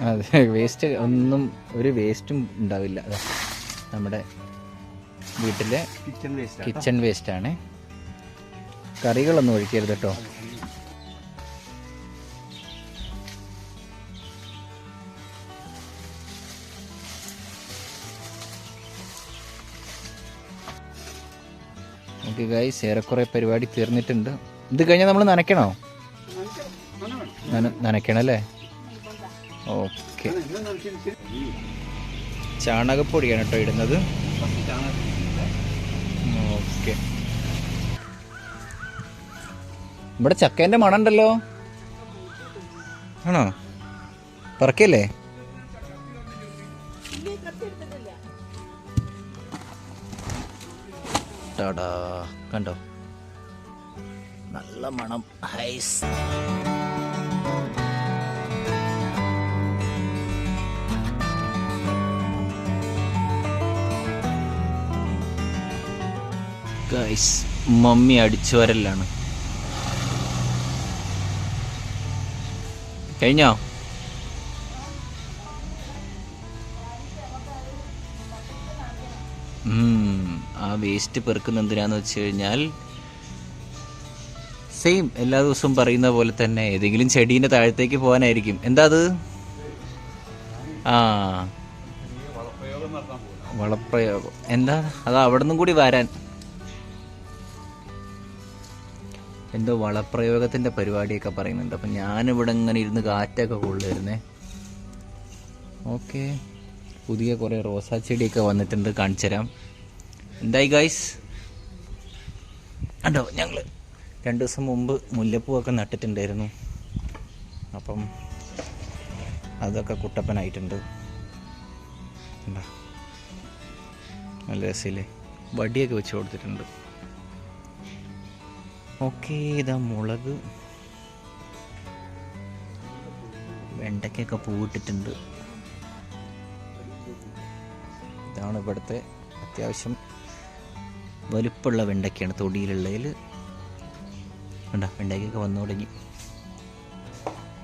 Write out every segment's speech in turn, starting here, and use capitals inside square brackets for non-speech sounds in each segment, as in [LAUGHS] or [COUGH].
അതെ വേസ്റ്റ് ഒന്നും ഒരു വേസ്റ്റും ഉണ്ടാവില്ല. അതാ, നമ്മുടെ വീട്ടിലെ കിച്ചൺ വേസ്റ്റ് കിച്ചൺ ആണ്. കറികളൊന്നും ഒഴിക്കരുത് കേട്ടോ ഓക്കെ ഗൈസ് ഏറെക്കുറെ പരിപാടി തീർന്നിട്ടുണ്ട്. ഇത് കഴിഞ്ഞാൽ നമ്മൾ നനയ്ക്കണോ. നന- നനയ്ക്കണം അല്ലേ? ഓക്കെ. ചാണകപ്പൊടിയാണ് കേട്ടോ ഇടുന്നത്. ഓക്കെ. ഇവിടെ ചക്കേന്റെ മണം ഉണ്ടല്ലോ ആണോ? പറക്കല്ലേ? കണ്ടോ? നല്ല മണം. ഹൈസ് ഗൈസ് മമ്മി അടിച്ചു വരലാണ് കഴിഞ്ഞോ ആ വേസ്റ്റ് പെറുക്കുന്ന എന്തിനാന്ന് വെച്ച് കഴിഞ്ഞാൽ സെയിം എല്ലാ ദിവസവും പറയുന്ന പോലെ തന്നെ ഏതെങ്കിലും ചെടീന്റെ താഴത്തേക്ക് പോകാനായിരിക്കും. എന്താ അത്? ആ. വളപ്രയോഗം എന്താ? അത് അവിടെ നിന്നും കൂടി വരാൻ. എന്തോ വളപ്രയോഗത്തിന്റെ പരിപാടിയൊക്കെ പറയുന്നുണ്ട്. അപ്പം ഞാനിവിടെ ഇങ്ങനെ ഇരുന്ന് കാറ്റൊക്കെ കൊള്ളുവരുന്നേ ഓക്കെ. പുതിയ കുറേ റോസാ ചെടിയൊക്കെ വന്നിട്ടുണ്ട്. കാണിച്ചു തരാം. എന്തായി ഗൈസ്? കണ്ടോ ഞങ്ങൾ രണ്ട് ദിവസം മുമ്പ് മുല്ലപ്പൂവൊക്കെ നട്ടിട്ടുണ്ടായിരുന്നു. അപ്പം അതൊക്കെ കുട്ടപ്പനായിട്ടുണ്ട്. കണ്ടോ? നല്ല രസമില്ലേ? വടിയൊക്കെ വെച്ച് കൊടുത്തിട്ടുണ്ട്. ഓക്കെ ഇതാ മുളക്. വെണ്ടയ്ക്കൊക്കെ പൂവിട്ടിട്ടുണ്ട്. ഇതാണ് ഇവിടുത്തെ അത്യാവശ്യം വലുപ്പമുള്ള വെണ്ടയ്ക്കാണ് തൊടിയിലുള്ളതിൽ വേണ്ട വെണ്ടയ്ക്കൊക്കെ വന്നു തുടങ്ങി.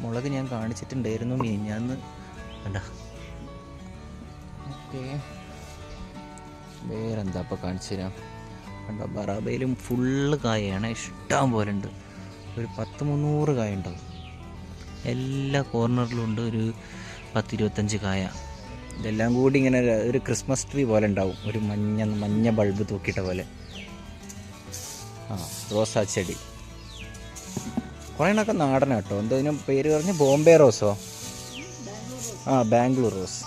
മുളക് ഞാൻ കാണിച്ചിട്ടുണ്ടായിരുന്നു മീൻ ഞാൻ വേണ്ട ഓക്കെ. വേറെന്താ അപ്പം കാണിച്ചു തരാം കണ്ട? ബറാബയിലും ഫുള്ള് കായയാണ്. ഇഷ്ടം പോലെ ഉണ്ട് ഒരു പത്ത് മുന്നൂറ് കായ ഉണ്ടാവും എല്ലാ കോർണറിലും ഉണ്ട് ഒരു പത്തിരുപത്തഞ്ച് കായ. ഇതെല്ലാം കൂടി ഇങ്ങനെ ഒരു- ക്രിസ്മസ് ട്രീ പോലെ ഉണ്ടാവും. ഒരു മഞ്ഞ മഞ്ഞ ബൾബ് തൂക്കിയിട്ട പോലെ. ആ റോസാ ചെടി. കുറേണൊക്കെ നാടനാ കേട്ടോ. എന്തോ ഇതിന് പേര് പറഞ്ഞ്? ബോംബെ റോസോ? ആ ബാംഗ്ലൂർ റോസ്.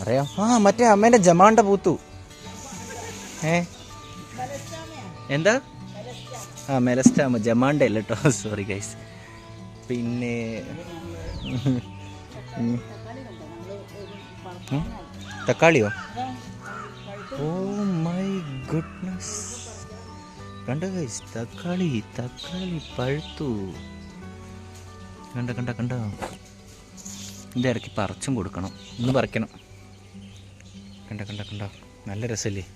പറയാം. ആ മറ്റേ അമ്മേന്റെ ജമാണ്ട പൂത്തു. ഏ? എന്താ? ആ മെലസ്റ്റാമ. ജമാണ്ട കേട്ടോ സോറി [LAUGHS] ഗൈസ് പിന്നെ. തക്കാളിയോ? Oh my goodness. കണ്ട ഗൈസ് തക്കാളി തക്കാളി പഴുത്തു. കണ്ട കണ്ട കണ്ട? ഇത് പറിച്ചും കൊടുക്കണം. ഒന്ന് പറിക്കണം. കണ്ട കണ്ട കണ്ട? നല്ല രസമല്ലേ?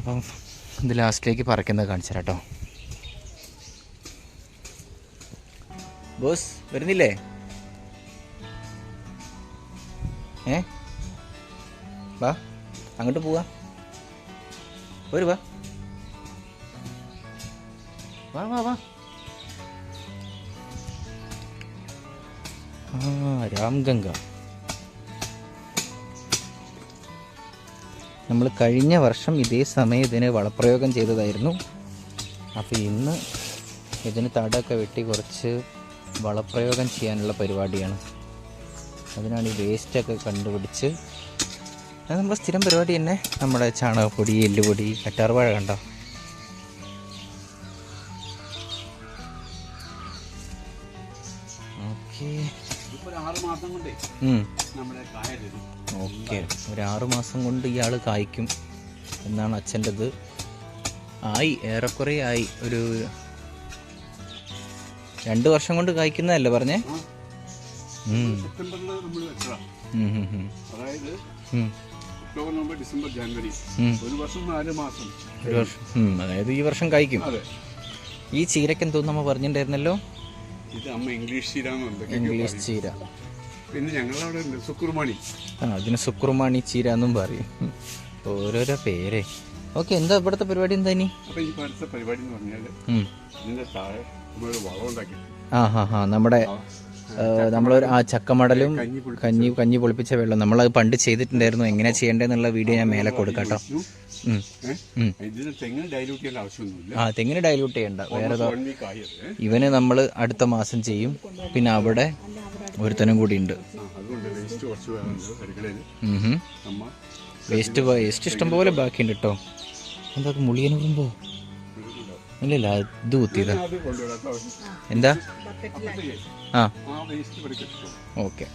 അപ്പം ഇത് ലാസ്റ്റിലേക്ക് പറക്കുന്നത് കാണിച്ചു കേട്ടോ. ബോസ് വരുന്നില്ലേ? ഏ? വാ അങ്ങോട്ട് പോവാ. ഒരു വാ. വാ വാ വാ. ആ രാംഗംഗ. നമ്മൾ കഴിഞ്ഞ വർഷം ഇതേ സമയം ഇതിന് വളപ്രയോഗം ചെയ്തതായിരുന്നു. അപ്പോൾ ഇന്ന് ഇതിന് തടമൊക്കെ വെട്ടി കുറച്ച് വളപ്രയോഗം ചെയ്യാനുള്ള പരിപാടിയാണ്. അതിനാണ് ഈ വേസ്റ്റൊക്കെ കണ്ടുപിടിച്ച് അത് നമ്മുടെ സ്ഥിരം പരിപാടി തന്നെ. നമ്മുടെ ചാണകപ്പൊടി എല്ലുപൊടി കറ്റാർവാഴ കണ്ടോ? ഓക്കെ. ഒരു ആറ് മാസം കൊണ്ടേ ഇയാൾ കായ്ക്കും എന്നാണ് അച്ഛന്റെത്. ആയി ഏറെക്കുറെ ആയി. ഒരു രണ്ട് വർഷം കൊണ്ട് കായ്ക്കുന്നതല്ലേ പറഞ്ഞേ. അതായത് ഉം. ഒക്ടോബർ നവംബർ ഡിസംബർ ജനുവരി. ഒരു വർഷം നാല് മാസം. ഒരു വർഷം അതായത് ഈ വർഷം കായ്ക്കും. ഈ ചീരക്ക് എന്തോ നമ്മ പറഞ്ഞിട്ടുണ്ടായിരുന്നല്ലോ ഇത് അമ്മ ഇംഗ്ലീഷ് ചീര ഇംഗ്ലീഷ് ചീര. പിന്നെ ഞങ്ങളവിടെ ഉണ്ട്. സുക്കുർമണി ആ അതിന് സുക്രുമാണി ചീര എന്നും പറയും. ഓരോരോ പേര്. ഓക്കെ എന്താ ഇവിടുത്തെ പരിപാടി എന്താ ഇനി? അപ്പൊ ഈ അടുത്ത പരിപാടി എന്ന് പറഞ്ഞാൽ ഉം. ഇതിന്റെ താഴെ നമ്മളൊരു വളം ഉണ്ടാക്കി ആ ഹാ ഹാ നമ്മുടെ നമ്മളൊരു ആ ചക്കമടലും കഞ്ഞി കഞ്ഞി പൊളിപ്പിച്ച വെള്ളം നമ്മളത് പണ്ട് ചെയ്തിട്ടുണ്ടായിരുന്നു. എങ്ങനെ ചെയ്യേണ്ടതെന്നുള്ള വീഡിയോ ഞാൻ മേലെ കൊടുക്കാം കേട്ടോ. ഇതിന് തെങ്ങിന് ഡൈലൂട്ട് ചെയ്യേണ്ട ആവശ്യമൊന്നുമില്ല. ആ തെങ്ങിന് ചെയ്യണ്ട. വേറെ ഇവന് നമ്മൾ അടുത്ത മാസം ചെയ്യും. പിന്നെ അവിടെ ഒരുത്തനും കൂടി ഉണ്ട്. വേസ്റ്റ് വേസ്റ്റ് ഇഷ്ടം ഇഷ്ടംപോലെ ബാക്കിയുണ്ട് കേട്ടോ എന്താ മുളിയനെ മുളിയനുറുമ്പോ ഇല്ലില്ല ഇത് കുത്തിയതാ. എന്താ? ആ. ഓക്കെ.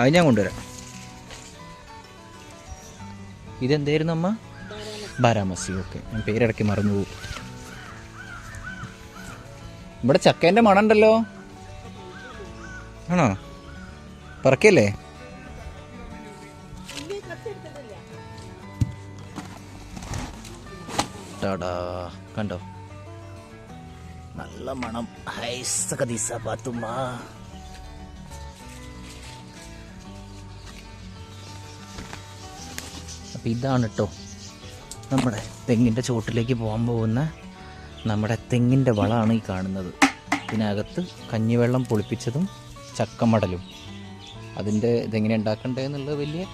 അത് ഞാൻ കൊണ്ടുവരാം. ഇതെന്തായിരുന്നു അമ്മ? ബാരാമസി. ഓക്കെ. ഞാൻ പേരിടയ്ക്ക് മറന്നു പോകും ഇവിടെ ചക്കേന്റെ മണമുണ്ടല്ലോ. ആണോ? പറക്കല്ലേ? ടാടാ. കണ്ടോ? നല്ല മണം. ഹൈസ് കദീസ പാത്തുമ്മ. അപ്പം ഇതാണ് കേട്ടോ നമ്മുടെ തെങ്ങിന്റെ ചുവട്ടിലേക്ക് പോകാൻ പോകുന്ന നമ്മുടെ തെങ്ങിന്റെ വളമാണ് ഈ കാണുന്നത്. ഇതിനകത്ത് കഞ്ഞിവെള്ളം പൊളിപ്പിച്ചതും ചക്കമടലും. അതിന്റെ ഇതെങ്ങനെ ഉണ്ടാക്കണ്ടേ എന്നുള്ളത് വലിയ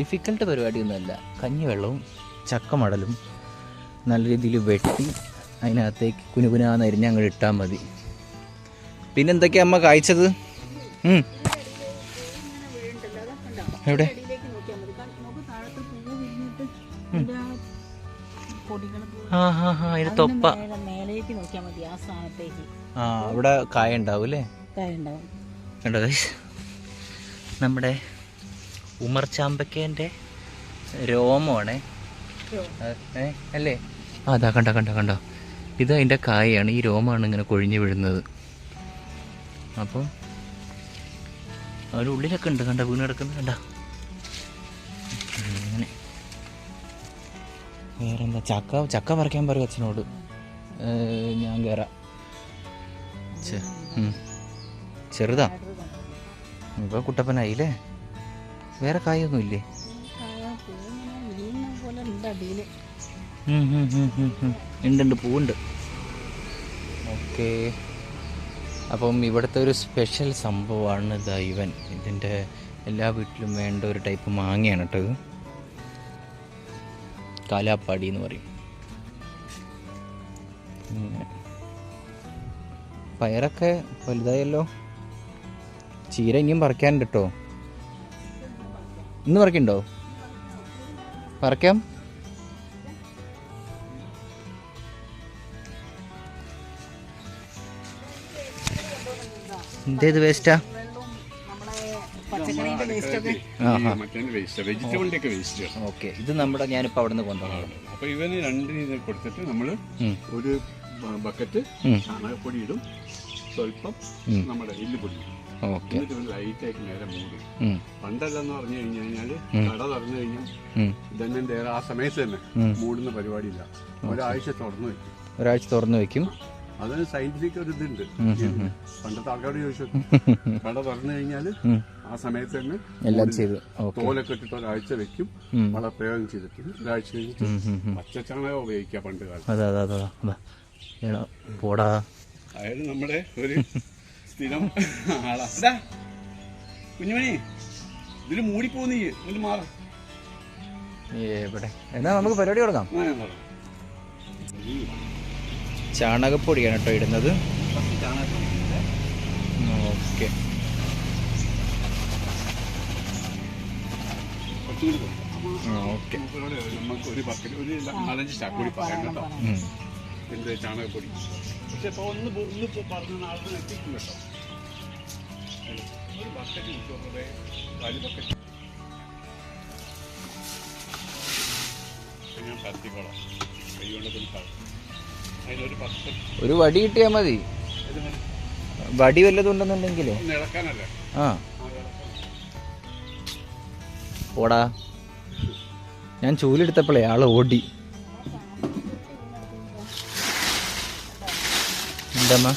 ഡിഫിക്കൽട്ട് പരിപാടിയൊന്നുമല്ല കഞ്ഞിവെള്ളവും ചക്കമടലും നല്ല രീതിയിൽ വെട്ടി അതിനകത്തേക്ക് കുനുകുനാന്ന് അരിഞ്ഞ് ഇട്ടാൽ മതി. പിന്നെന്തൊക്കെയാ അമ്മ കായ്ച്ചത്. എവിടെ? അതിന് തൊപ്പ. മേലേക്ക് നോക്കിയാൽ മതി ആ സ്ഥാനത്തേക്ക്. ആ അവിടെ കായ ഉണ്ടാവും അല്ലേ ഉണ്ടാവും കണ്ടോ guys? നമ്മുടെ ഉമർ ചാമ്പക്കേന്റെ രോമമാണ്. അല്ലേ? അതാ കണ്ട കണ്ട കണ്ടോ. ഇത് അതിന്റെ കായയാണ് ഈ രോമാണ് ഇങ്ങനെ കൊഴിഞ്ഞു വീഴുന്നത്. അപ്പം അതിന്റെ ഉള്ളിലൊക്കെ ഉണ്ട് കണ്ട വീണ് കിടക്കുന്നത് കണ്ട? വേറെ എന്താ ചക്ക ചക്ക പറിക്കാൻ പറയും അച്ഛനോട്. ഞാൻ കയറാം. ചെറുതാ. ഇപ്പൊ കുട്ടപ്പനായില്ലേ? വേറെ കായൊന്നും ഇല്ലേ? ഉണ്ട് പൂവുണ്ട്. ഓക്കെ. അപ്പം ഇവിടുത്തെ ഒരു സ്പെഷ്യൽ സംഭവമാണ് ഇവൻ. ഇതിന്റെ എല്ലാ വീട്ടിലും വേണ്ട ഒരു ടൈപ്പ് മാങ്ങയാണ് കേട്ടോ കാലാപ്പാടി എന്ന് പറയും. പയറൊക്കെ വലുതായല്ലോ. ചീര ഇനിയും പറിക്കാനുണ്ട് കേട്ടോ ഇന്ന് പറിക്കണ്ടോ? പറിക്കാം. എന്തേത് വേസ്റ്റാ വെജിറ്റബിളിന്റെ ഒക്കെ വേസ്റ്റ് ഓക്കെ. ഇത് നമ്മുടെ ഞാനിപ്പോ അവിടെ നിന്ന് കൊണ്ടുവന്നത് അപ്പൊ ഇവന് രണ്ട് രീതി കൊടുത്തിട്ട് നമ്മൾ ഒരു ബക്കറ്റ്. ചാണകപ്പൊടി ഇടും സ്വല്പം നമ്മുടെ എല്ലുപൊടി. എന്നിട്ട് ലൈറ്റ് ആയിട്ട് നേരെ മൂടും. ഉം, പണ്ടല്ലെന്ന് പറഞ്ഞു കഴിഞ്ഞു കഴിഞ്ഞാൽ കട തുറന്നു കഴിഞ്ഞാൽ ഇതന്നെ നേരെ ആ സമയത്ത് തന്നെ. മൂടുന്ന പരിപാടിയില്ല. ഒരാഴ്ച തുറന്നു വെക്കും. ഒരാഴ്ച തുറന്നു വെക്കും. അതിന് സയന്റിഫിക് ഒരു ഇതുണ്ട്. പണ്ടത്തെ ആൾക്കാരോട് ചോദിച്ചു. കട തുറന്നു കഴിഞ്ഞാൽ. ആ സമയത്ത് തന്നെ എല്ലാം ചെയ്തു. തോലൊക്കെ ഇട്ടിട്ട് ഒരാഴ്ച വെക്കും. വളപ്രയോഗം ചെയ്തിട്ട് ഒരാഴ്ച കഴിഞ്ഞിട്ട് ചാണകം. പച്ചച്ചാണകം ഉപയോഗിക്കുക പണ്ട് എടാ പോടാ. അതായത് നമ്മുടെ ഒരു സ്ഥിരം ആളാ. കുഞ്ഞുമണി ഇതിൽ മൂടിപ്പോന്ന് ഇതിൽ മാറ. എവിടെ? എന്നാ നമുക്ക് പരിപാടി തുടങ്ങാം. ചാണകപ്പൊടിയാണ് കേട്ടോ ഇടുന്നത്. ഓക്കെ കുറച്ചും കൂടി കൊടുക്കാം. ഓക്കെ. നമുക്ക് ഒരു ബക്കറ്റ് ഒരു നാലഞ്ച് ചാക്ക് കൂടി പറയാം കേട്ടോ എന്ത് ചാണകപ്പൊടി പക്ഷെ ഒന്ന് പറഞ്ഞ എത്തിക്കും കേട്ടോ ഒരു ബക്കറ്റ് ബക്കറ്റ് ഞാൻ കൊടുക്കാം അതിലൊരു വടി? കിട്ടിയാൽ മതി വടി വല്ലതും ഉണ്ടെന്നുണ്ടെങ്കിലേ. ഇളക്കാനല്ലേ? ആ പോടാ. ഞാൻ ചൂലെടുത്തപ്പോഴേ ആൾ ഓടി. എന്തമ്മ?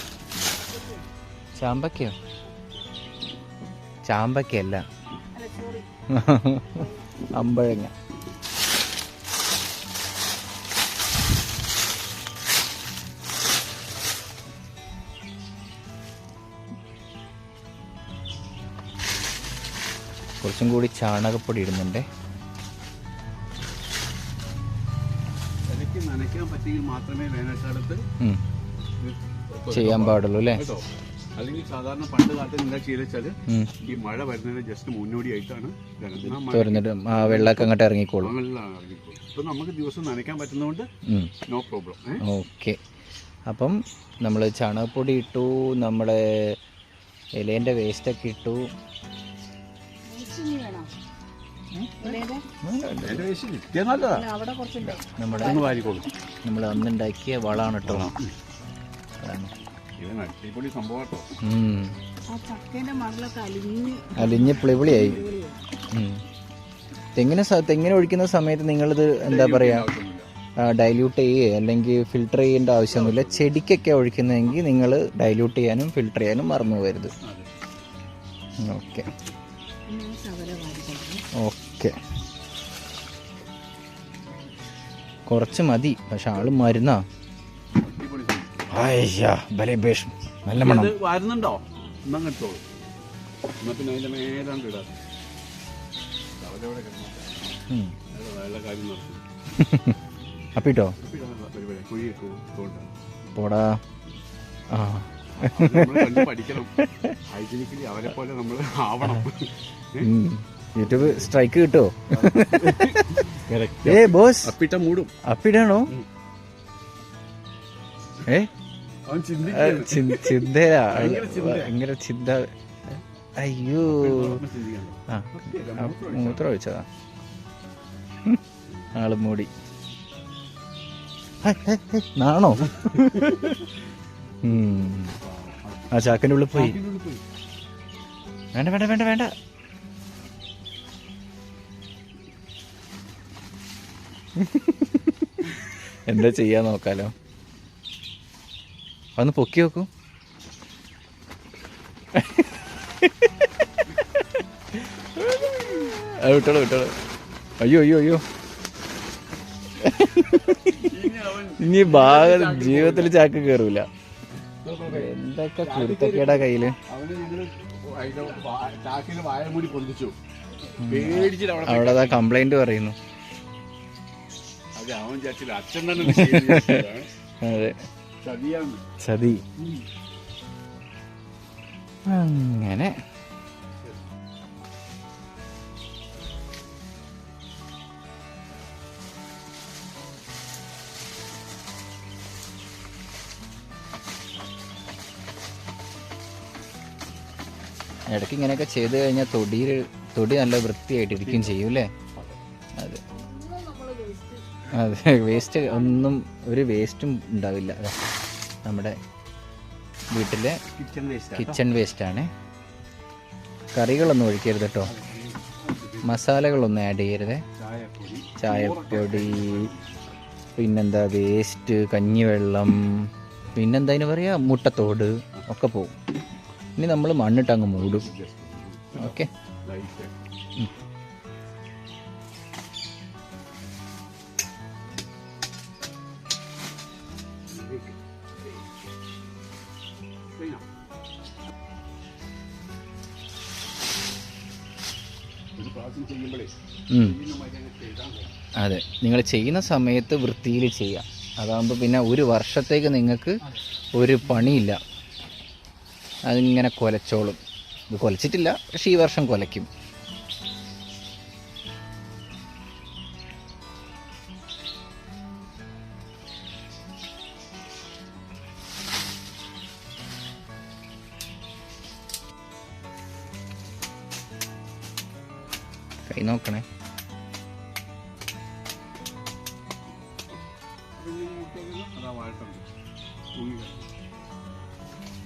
ചാമ്പക്കയോ? ചാമ്പക്കയല്ല. അമ്പഴങ്ങ. കുറച്ചും കൂടി ചാണകപ്പൊടി ഇടുന്നുണ്ട്. ഇലയ്ക്ക് നനയ്ക്കാൻ പറ്റിയെങ്കിൽ മാത്രമേ വേനൽക്കാലത്ത് ഉം. ഇത് ചെയ്യാൻ പാടുള്ളൂ അല്ലേ? അല്ലെങ്കിൽ സാധാരണ പണ്ട് കാലത്ത് എന്താ ചെയ്തെച്ചാൽ. ഈ മഴ വരുന്നതിന് ജസ്റ്റ് മുന്നോടിയായിട്ടാണ് തുറന്നിട്ട് ആ വെള്ളമൊക്കെ അങ്ങോട്ട് ഇറങ്ങിക്കോളും. ഇപ്പൊ നമുക്ക് ദിവസം നനയ്ക്കാൻ പറ്റുന്നതുകൊണ്ട്. No problem okay. അപ്പം നമ്മൾ ചാണകപ്പൊടി ഇട്ടു നമ്മുടെ ഇലേന്റെ വേസ്റ്റൊക്കെ ഇട്ടു അവിടെ കുറച്ചുണ്ട്. നമ്മുടെ നമ്മൾ അന്നുണ്ടാക്കിയ വളമാണ് കേട്ടോ. അലിഞ്ഞ് പ്ലിവിളിയായി. തെങ്ങിന് തെങ്ങിന് ഒഴിക്കുന്ന സമയത്ത് നിങ്ങളിത് എന്താ പറയുക ഡൈല്യൂട്ട് ചെയ്യുക അല്ലെങ്കിൽ ഫിൽട്ടർ ചെയ്യേണ്ട ആവശ്യമൊന്നുമില്ല. ചെടിക്കൊക്കെ ഒഴിക്കുന്നതെങ്കിൽ നിങ്ങൾ ഡൈല്യൂട്ട് ചെയ്യാനും ഫിൽട്ടർ ചെയ്യാനും മറന്നു പോകരുത്. ഓക്കെ. ഓക്കെ. കുറച്ച് മതി. പക്ഷെ ആൾ മരുന്നാ. നല്ല മണം. വരുന്നുണ്ടോ? എന്നാ പിന്നെ അതിന്റെ മേലാണ്ട് ഇടാം. [LAUGHS] അപ്പിട്ടോ? പോടാ. ആ. പഠിക്കണം. ഹൈജീനിക്കലി അവരെ പോലെ നമ്മൾ ആവണം. യൂട്യൂബ് സ്ട്രൈക്ക് കിട്ടോ? ഏ ബോസ്? അപ്പിട്ട മൂടും. അപ്പിടാണോ. ഏ. ചിന്തയാ. ഭയങ്കര ചിന്ത. ഭയങ്കര ചിന്ത. അയ്യോ. ആ മൂത്രം ഒഴിച്ചതാ. ആൾ മൂടി. ഹേ, ഹേ, ഹേ, നാണോ. ആ ചാക്കിന്റെ ഉള്ളിൽ പോയി. വേണ്ട വേണ്ട വേണ്ട വേണ്ട. എന്താ ചെയ്യാ നോക്കാലോ? ഒന്ന് പൊക്കി നോക്കൂ. വിട്ടോളൂ വിട്ടോളൂ. അയ്യോ അയ്യോ അയ്യോ. ഇനി ഭാഗം ജീവിതത്തിൽ ചാക്ക് കയറൂല എന്തൊക്കെ കുരുത്തക്കേടാ കയ്യിൽ. അവിടെ കംപ്ലൈന്റ് പറയുന്നു. അത് അവൻ വിചാരിച്ചില്ല അച്ഛൻ തന്നെ. [LAUGHS] അതെ. അങ്ങനെ. ഇടയ്ക്ക് ഇങ്ങനെയൊക്കെ ചെയ്ത് കഴിഞ്ഞാൽ തൊടിയിൽ തൊടി നല്ല വൃത്തിയായിട്ടിരിക്കും ചെയ്യും അല്ലേ? അതെ വേസ്റ്റ് ഒന്നും ഒരു വേസ്റ്റും ഉണ്ടാവില്ല. അതാ നമ്മുടെ വീട്ടിലെ കിച്ചൺ വേസ്റ്റ് കിച്ചൺ ആണ്. കറികളൊന്നും ഒഴിക്കരുത് കേട്ടോ മസാലകളൊന്നും ആഡ് ചെയ്യരുത്. ചായപ്പൊടി. പിന്നെന്താ വേസ്റ്റ് കഞ്ഞിവെള്ളം പിന്നെന്താ അതിന് പറയാ മുട്ടത്തോട് ഒക്കെ പോകും ഇനി നമ്മൾ മണ്ണിട്ടങ്ങ് മൂടും. ഓക്കെ അതെ. നിങ്ങൾ ചെയ്യുന്ന സമയത്ത് വൃത്തിയിൽ ചെയ്യാം അതാകുമ്പോൾ പിന്നെ ഒരു വർഷത്തേക്ക് നിങ്ങൾക്ക് ഒരു പണിയില്ല. അതിങ്ങനെ കൊലച്ചോളും. ഇത് കൊലച്ചിട്ടില്ല പക്ഷെ ഈ വർഷം കൊലയ്ക്കും. കൈ നോക്കണേ. തേങ്ങ അതാ വാഴത്തുണ്ട്. ഉള്ളി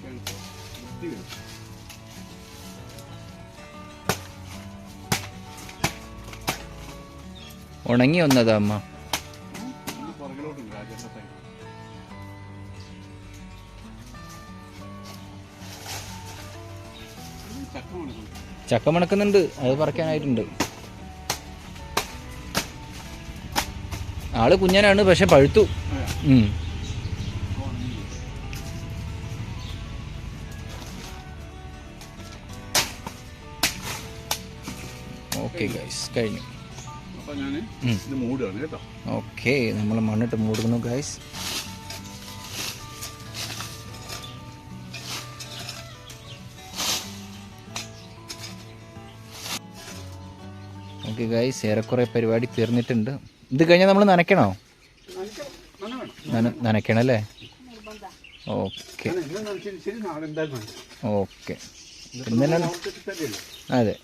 കിഴക്ക് വൃത്തി കിഴക്ക് ഉണങ്ങി വന്നതാ അമ്മ. ചക്ക മണക്കുന്നുണ്ട് അത് പറിക്കാനായിട്ടുണ്ട്. ആൾ കുഞ്ഞനാണ് പക്ഷെ പഴുത്തു. ഓക്കെ ഗൈസ് കഴിഞ്ഞു. ഓക്കെ നമ്മൾ മണ്ണിട്ട് മൂടുന്നു ഗൈസ് ഓക്കെ ഗൈസ് ഏറെക്കുറെ പരിപാടി തീർന്നിട്ടുണ്ട്. ഇത് കഴിഞ്ഞാൽ നമ്മൾ നനയ്ക്കണം. നന വേണം. നന നനയ്ക്കണം അല്ലേ ഓക്കെ ഓക്കെ. അതെ.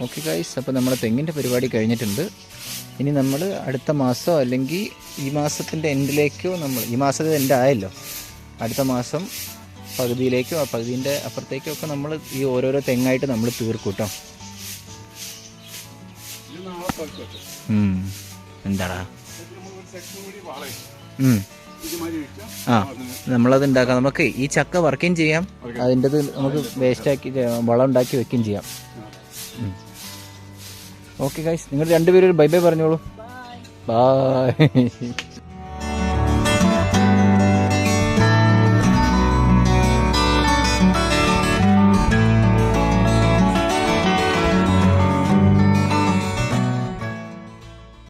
ഓക്കെ ഗൈസ് അപ്പോൾ നമ്മുടെ തെങ്ങിന്റെ പരിപാടി കഴിഞ്ഞിട്ടുണ്ട് ഇനി നമ്മൾ അടുത്ത മാസമോ അല്ലെങ്കിൽ ഈ മാസത്തിന്റെ എൻഡിലേക്കോ നമ്മൾ ഈ മാസത്തെ എൻഡ് ആയല്ലോ അടുത്ത മാസം പകുതിയിലേക്കോ ആ പകുതിന്റെ അപ്പുറത്തേക്കോ ഒക്കെ നമ്മൾ ഈ ഓരോരോ തെങ്ങായിട്ട് നമ്മൾ തീർക്കൂട്ടോ. എന്താടാ? ഒരു. ആ നമ്മളത് ഉണ്ടാക്കാം. നമുക്ക് ഈ ചക്ക വർക്കും ചെയ്യാം. അതിന്റെത് നമുക്ക് വേസ്റ്റ് ആക്കി വളം ഉണ്ടാക്കി വെക്കുകയും ചെയ്യാം. ഓക്കെ ഗൈസ് നിങ്ങൾ രണ്ടുപേരും ബൈ ബൈ പറഞ്ഞോളൂ. Bye bye [LAUGHS]